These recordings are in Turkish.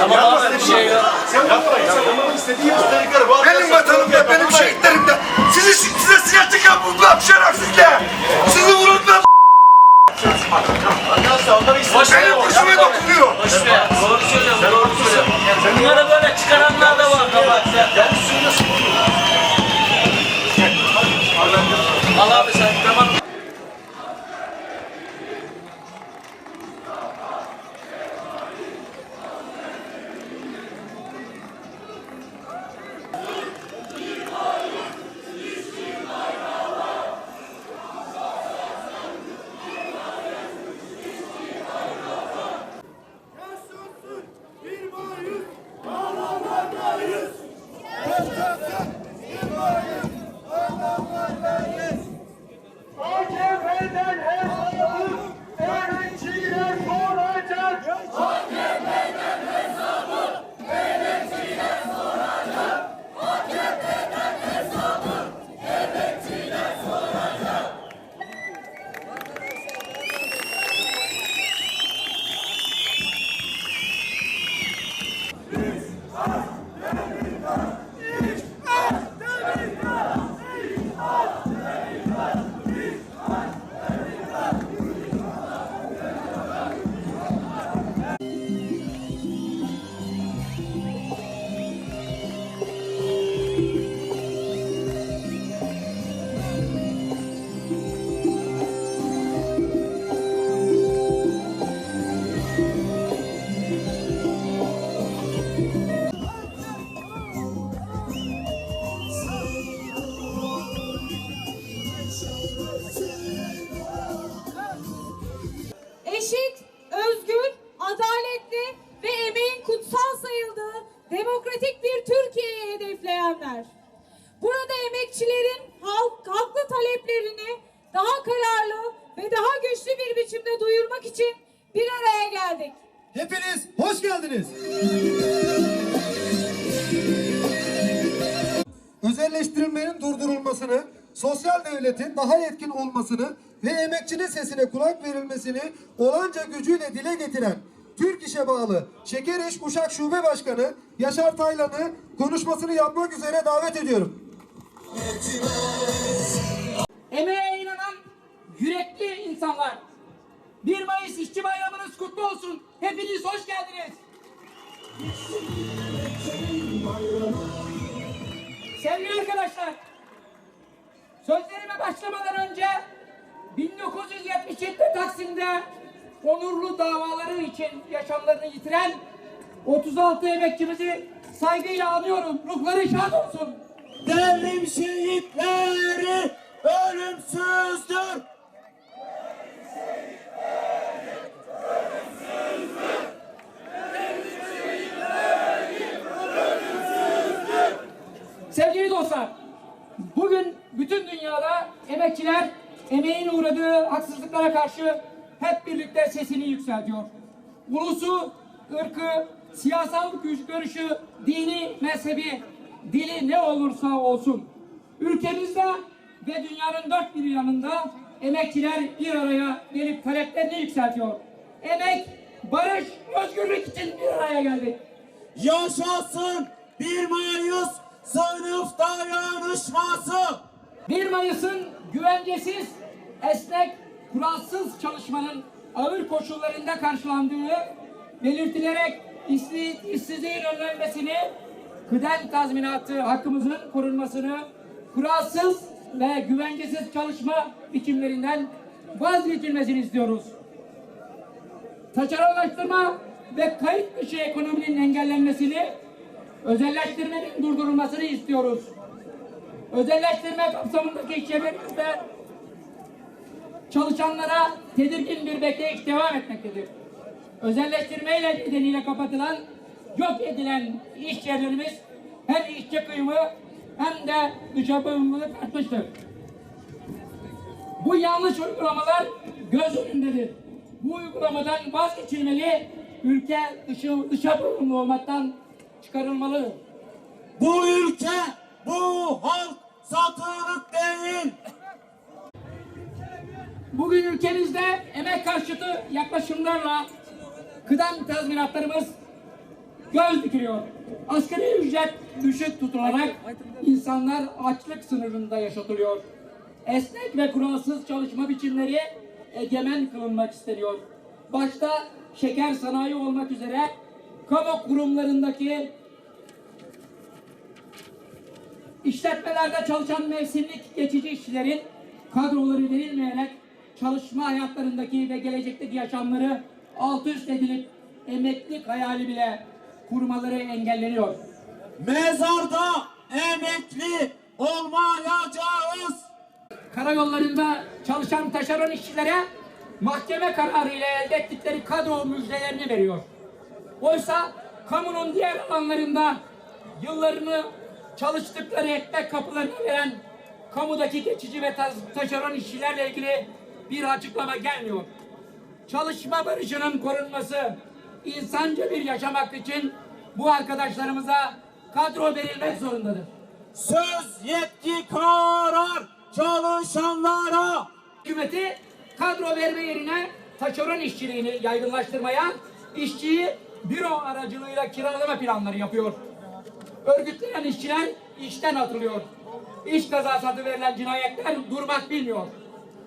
Tamam abi bir şey yok. Benim vatanımda, benim şehitlerimde. Sizi size siyasetçi yapılmam şerefsizle. Sizi vurulmam. Benim kuşuma dokunuyor. Boş ver. Doğru söylüyorsun. Doğru söylüyorsun. Bunları böyle çıkaranlar da var kabahatler. Durdurulmasını, sosyal devletin daha etkin olmasını ve emekçinin sesine kulak verilmesini olanca gücüyle dile getiren Türk İş'e bağlı Şekereş Uşak Şube Başkanı Yaşar Taylan'ı konuşmasını yapmak üzere davet ediyorum. Emeğe inanan yürekli insanlar. 1 Mayıs İşçi Bayramınız kutlu olsun. Hepiniz hoş geldiniz. Sevgili arkadaşlar, sözlerime başlamadan önce 1977 Taksim'de onurlu davaları için yaşamlarını yitiren 36 emekçimizi saygıyla anıyorum. Ruhları şad olsun. Devrim şehitleri ölümsüzdür. Sevgili dostlar, bugün bütün dünyada emekçiler emeğin uğradığı haksızlıklara karşı hep birlikte sesini yükseltiyor. Ulusu, ırkı, siyasal görüşü, dini, mezhebi, dili ne olursa olsun. Ülkemizde ve dünyanın dört bir yanında emekçiler bir araya gelip taleplerini yükseltiyor. Emek, barış, özgürlük için bir araya geldik. Yaşasın 1 Mayıs sınıf dayanışması. 1 Mayıs'ın güvencesiz, esnek, kuralsız çalışmanın ağır koşullarında karşılandığı belirtilerek işsiz, işsizliğin önlenmesini, kıdem tazminatı hakkımızın korunmasını, kuralsız ve güvencesiz çalışma biçimlerinden vazgeçilmesini istiyoruz. Taşeronlaştırma ve kayıt dışı ekonominin engellenmesini, özelleştirmenin durdurulmasını istiyoruz özelleştirme kapsamındaki işyerlerimizde çalışanlara tedirgin bir bekleyiş devam etmektedir. Özelleştirmeyle nedeniyle kapatılan, yok edilen iş yerlerimiz hem işçi kıyımı hem de dışa bağımlılık artmıştır. Bu yanlış uygulamalar göz önündedir. Bu uygulamadan vazgeçilmeli, ülke dışı, dışa bağımlı olmaktan çıkarılmalıdır. Bu ülke, bu halk satılık değil. Bugün ülkemizde emek karşıtı yaklaşımlarla kıdem tazminatlarımız göz dikiliyor. Asgari ücret düşük tutularak insanlar açlık sınırında yaşatılıyor. Esnek ve kuralsız çalışma biçimleri egemen kılınmak isteniyor. Başta şeker sanayi olmak üzere kamu kurumlarındaki İşletmelerde çalışan mevsimlik geçici işçilerin kadroları verilmeyerek çalışma hayatlarındaki ve gelecekteki yaşamları alt üst edilip emeklilik hayali bile kurmaları engelleniyor. Mezarda emekli olmayacağız. Karayollarında çalışan taşeron işçilere mahkeme kararı ile elde ettikleri kadro müjdelerini veriyor. Oysa kamunun diğer alanlarında yıllarını çalıştıkları ekmek kapılarına veren kamudaki geçici ve ta- taşeron işçilerle ilgili bir açıklama gelmiyor. Çalışma barışının korunması, insanca bir yaşam hakkı için bu arkadaşlarımıza kadro verilmek zorundadır. Söz yetki karar çalışanlara. hükümeti kadro verme yerine taşeron işçiliğini yaygınlaştırmaya, işçiyi büro aracılığıyla kiralama planları yapıyor. Örgütlenen işçiler işten atılıyor. İş kazası adı verilen cinayetler durmak bilmiyor.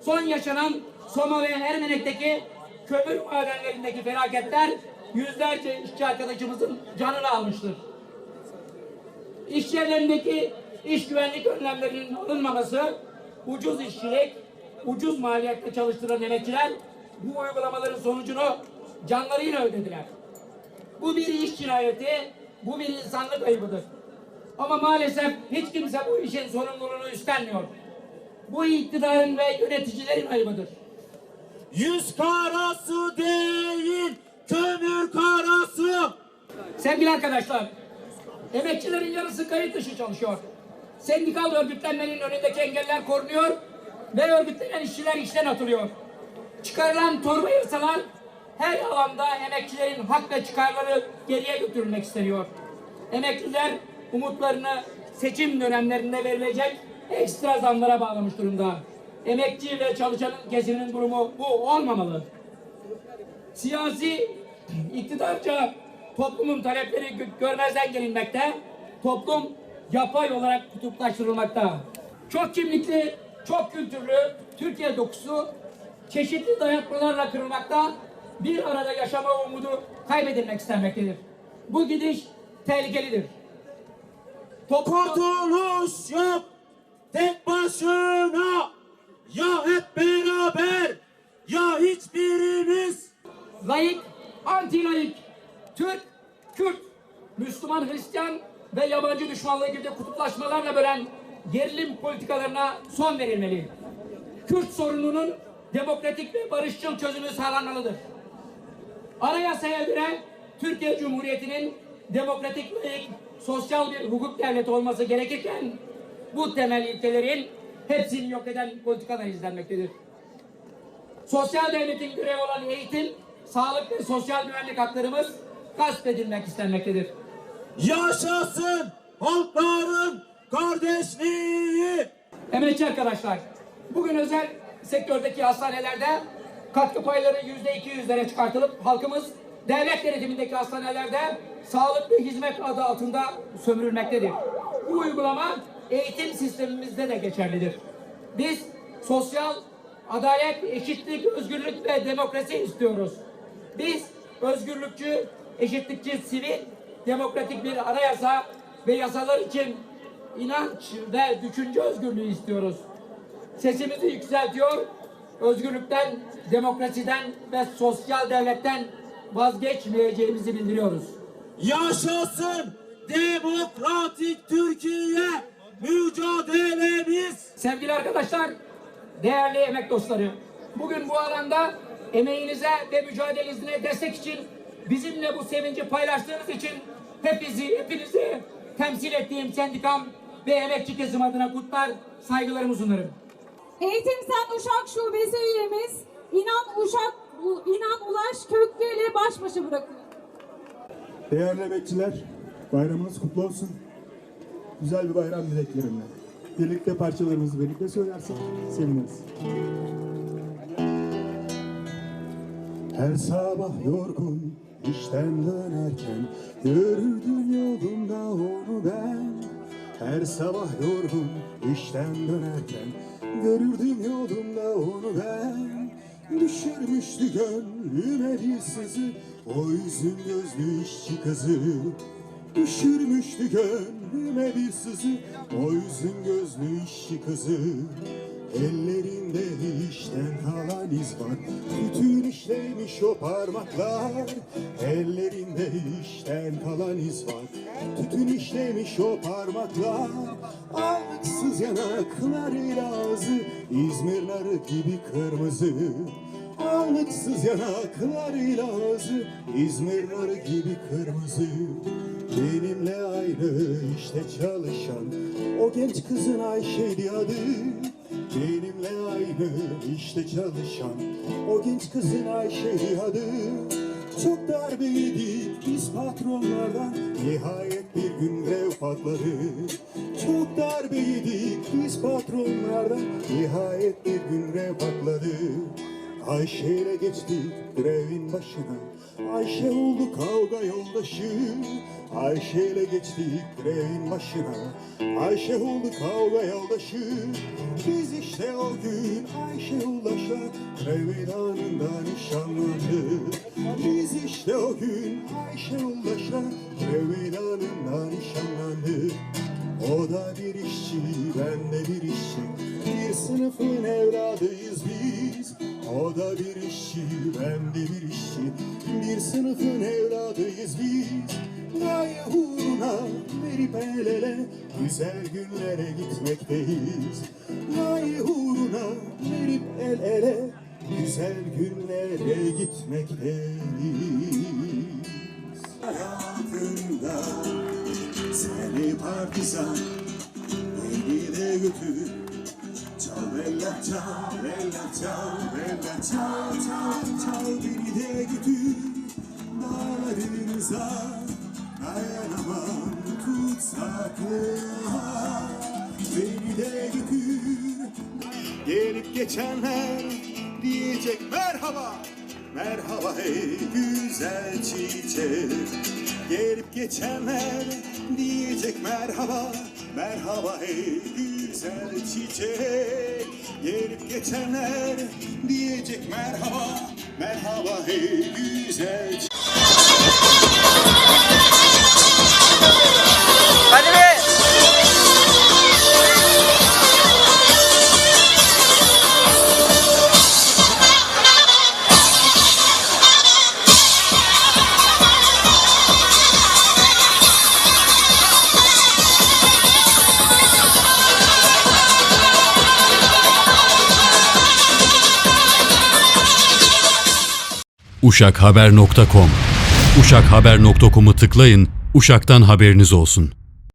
Son yaşanan Soma ve Ermenek'teki kömür madenlerindeki felaketler yüzlerce işçi arkadaşımızın canını almıştır. İş yerlerindeki iş güvenlik önlemlerinin alınmaması, ucuz işçilik, ucuz maliyette çalıştıran emekçiler bu uygulamaların sonucunu canlarıyla ödediler. Bu bir iş cinayeti, bu bir insanlık ayıbıdır. Ama maalesef hiç kimse bu işin sorumluluğunu üstlenmiyor. Bu iktidarın ve yöneticilerin ayıbıdır. Yüz karası değil, kömür karası. Sevgili arkadaşlar, emekçilerin yarısı kayıt dışı çalışıyor. Sendikal örgütlenmenin önündeki engeller korunuyor ve örgütlenen işçiler işten atılıyor. Çıkarılan torba yasalar her alanda emekçilerin hak ve çıkarları geriye götürülmek isteniyor. Emekliler umutlarını seçim dönemlerinde verilecek ekstra zamlara bağlamış durumda. Emekçi ve çalışan kesiminin durumu bu olmamalı siyasi iktidarca toplumun talepleri gö- görmezden gelinmekte, toplum yapay olarak kutuplaştırılmakta. Çok kimlikli, çok kültürlü Türkiye dokusu çeşitli dayatmalarla kırılmakta, bir arada yaşama umudu kaybedilmek istenmektedir. Bu gidiş tehlikelidir. Kurtuluş yok tek başına. Ya hep beraber ya hiçbirimiz. layık, anti layık, Türk, Kürt, Müslüman, Hristiyan ve yabancı düşmanlığı gibi kutuplaşmalarla bölen gerilim politikalarına son verilmeli. Kürt sorununun demokratik ve barışçıl çözümü sağlanmalıdır. Anayasaya göre Türkiye Cumhuriyeti'nin demokratik layık, sosyal bir hukuk devleti olması gerekirken bu temel ilkelerin hepsini yok eden politikalar izlenmektedir. Sosyal devletin görevi olan eğitim, sağlık ve sosyal güvenlik haklarımız gasp edilmek istenmektedir. Yaşasın halkların kardeşliği. Emekçi arkadaşlar, bugün özel sektördeki hastanelerde katkı payları yüzde iki yüzlere çıkartılıp halkımız devlet denetimindeki hastanelerde sağlıklı hizmet adı altında sömürülmektedir. Bu uygulama eğitim sistemimizde de geçerlidir. Biz sosyal adalet, eşitlik, özgürlük ve demokrasi istiyoruz. Biz özgürlükçü, eşitlikçi, sivil, demokratik bir anayasa ve yasalar için inanç ve düşünce özgürlüğü istiyoruz. Sesimizi yükseltiyor, özgürlükten, demokrasiden ve sosyal devletten vazgeçmeyeceğimizi bildiriyoruz. Yaşasın demokratik Türkiye mücadelemiz. Sevgili arkadaşlar, değerli emek dostları, bugün bu alanda emeğinize ve mücadelenize destek için bizimle bu sevinci paylaştığınız için hepinizi, hepinizi temsil ettiğim sendikam ve emekçi kesim adına kutlar, saygılarımı sunarım. Eğitim Sen Uşak Şubesi üyemiz İnan Uşak İnan Ulaş Köklü ile baş başa bırakılıyor. Değerli emekçiler, bayramınız kutlu olsun. Güzel bir bayram dileklerimle. Birlikte parçalarımızı birlikte söylersek seviniriz. Her sabah yorgun işten dönerken Görürdüm yolumda onu ben Her sabah yorgun işten dönerken Görürdüm yolumda onu ben. Düşürmüştü gönlüme bir sızı. O yüzün gözlü işçi kızı Düşürmüştü gönlüme bir sızı. O yüzün gözlü işçi kızı Ellerinde işten kalan iz var. Bütün işlemiş o parmaklar. Ellerinde işten kalan iz var. Tütün işlemiş o parmaklar. Ağıtsız yanaklarıyla ağzı İzmir narı gibi kırmızı. Ağıtsız yanaklarıyla ağzı İzmir narı gibi kırmızı. Benimle aynı işte çalışan O genç kızın Ayşe'di adı Benimle aynı işte çalışan O genç kızın Ayşe'di adı. Çok darbe yedik biz patronlardan. Nihayet bir gün grev patladı Çok darbe yedik biz patronlardan. Nihayet bir gün grev patladı Ayşe geçtik grevin başına Ayşe oldu kavga yoldaşı. Ayşe ile geçtik grevin başına. Ayşe oldu kavga yoldaşı. Biz işte o gün Ayşe ulaşa Grev meydanında nişanlandık Biz işte o gün Ayşe ulaşa Grev meydanında nişanlandık o da bir işçi, ben de bir işçi. Bir sınıfın evladıyız biz O da bir işçi, ben de bir işçi. Bir sınıfın evladıyız biz. Gaye uğruna verip el ele Güzel günlere gitmekteyiz. Gaye uğruna verip el ele Güzel günlere gitmekteyiz. Hayatımda seni partizan Beni de götür Çal bella çal çal çal çal Beni de götür Dağlarınıza Dayanamam tutsaklığa Beni de götür Gelip geçenler diyecek merhaba. Merhaba ey güzel çiçek. Gelip geçenler diyecek merhaba. Merhaba ey güzel çiçek Gelip geçenler diyecek merhaba. Merhaba ey güzel Uşakhaber.com Uşakhaber.com'u tıklayın, Uşak'tan haberiniz olsun.